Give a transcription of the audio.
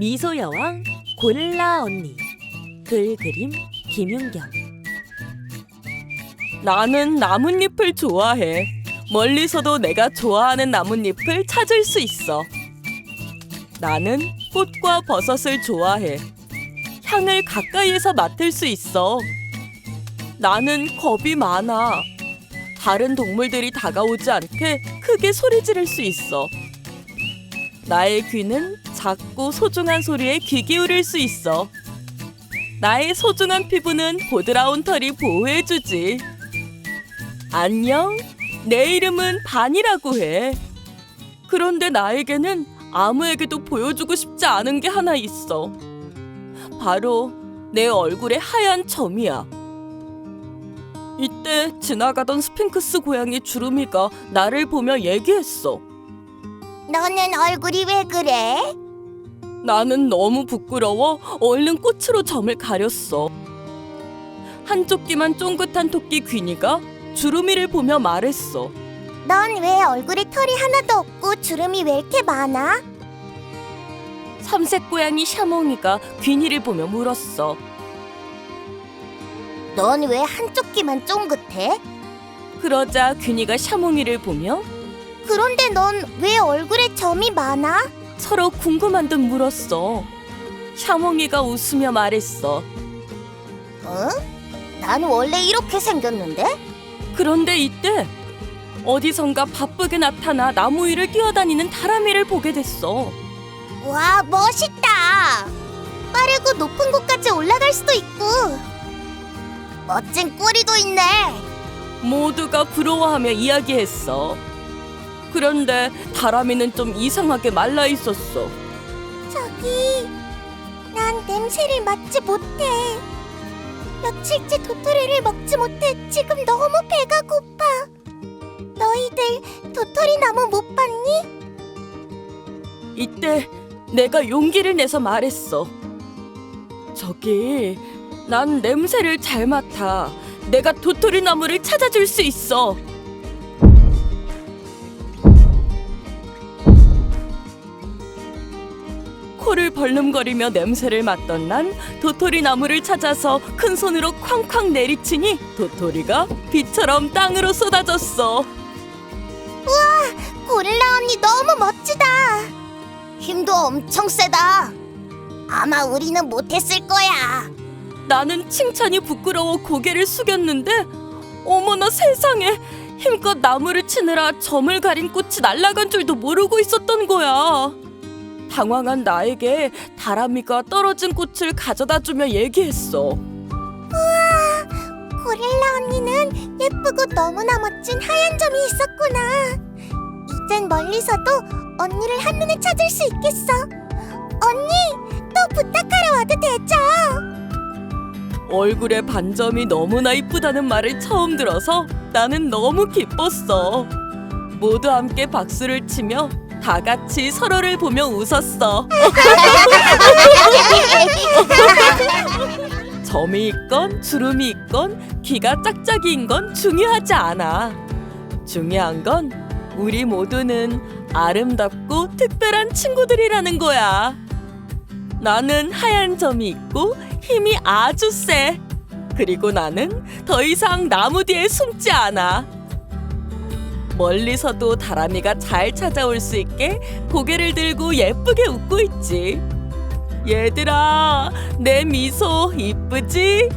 미소 여왕 고릴라 언니 글 그림 김윤경 나는 나뭇잎을 좋아해. 멀리서도 내가 좋아하는 나뭇잎을 찾을 수 있어. 나는 꽃과 버섯을 좋아해. 향을 가까이에서 맡을 수 있어. 나는 겁이 많아. 다른 동물들이 다가오지 않게 크게 소리 지를 수 있어. 나의 귀는 작고 소중한 소리에 귀 기울일 수 있어. 나의 소중한 피부는 보드라운 털이 보호해주지. 안녕. 내 이름은 반이라고 해. 그런데 나에게는 아무에게도 보여주고 싶지 않은 게 하나 있어. 바로 내 얼굴에 하얀 점이야. 이때 지나가던 스핑크스 고양이 주루미가 나를 보며 얘기했어. 너는 얼굴이 왜 그래? 나는 너무 부끄러워 얼른 꽃으로 점을 가렸어. 한쪽 귀만 쫑긋한 토끼 귀니가 주루미를 보며 말했어. 넌 왜 얼굴에 털이 하나도 없고 주름이 왜 이렇게 많아? 삼색 고양이 샤몽이가 귀니를 보며 물었어. 넌 왜 한쪽 귀만 쫑긋해? 그러자 귀니가 샤몽이를 보며 그런데 넌 왜 얼굴에 점이 많아? 서로 궁금한 듯 물었어. 샤몽이가 웃으며 말했어. 어? 난 원래 이렇게 생겼는데? 그런데 이때 어디선가 바쁘게 나타나 나무 위를 뛰어다니는 다람이를 보게 됐어. 와 멋있다. 빠르고 높은 곳까지 올라갈 수도 있고 멋진 꼬리도 있네. 모두가 부러워하며 이야기했어. 그런데 다람이는 좀 이상하게 말라 있었어. 저기 난 냄새를 맡지 못해. 며칠째 도토리를 먹지 못해 지금 너무 배가 고파. 너희들 도토리 나무 못 봤니? 이때 내가 용기를 내서 말했어. 저기, 난 냄새를 잘 맡아. 내가 도토리 나무를 찾아줄 수 있어. 코를 벌름거리며 냄새를 맡던 난 도토리 나무를 찾아서 큰 손으로 쾅쾅 내리치니 도토리가 비처럼 땅으로 쏟아졌어. 고릴라 언니 너무 멋지다. 힘도 엄청 세다. 아마 우리는 못했을 거야. 나는 칭찬이 부끄러워 고개를 숙였는데 어머나 세상에 힘껏 나무를 치느라 점을 가린 꽃이 날아간 줄도 모르고 있었던 거야. 당황한 나에게 다람이가 떨어진 꽃을 가져다 주며 얘기했어. 고릴라 언니는 예쁘고 너무나 멋진 하얀 점이 있었구나. 이젠 멀리서도 언니를 한눈에 찾을 수 있겠어. 언니, 또 부탁하러 와도 되죠? 얼굴에 반점이 너무나 이쁘다는 말을 처음 들어서 나는 너무 기뻤어. 모두 함께 박수를 치며 다 같이 서로를 보며 웃었어. 점이 있건 주름이 있건 귀가 짝짝이인 건 중요하지 않아. 중요한 건 우리 모두는 아름답고 특별한 친구들이라는 거야. 나는 하얀 점이 있고 힘이 아주 세. 그리고 나는 더 이상 나무 뒤에 숨지 않아. 멀리서도 다람이가 잘 찾아올 수 있게 고개를 들고 예쁘게 웃고 있지. 얘들아, 내 미소 이쁘지?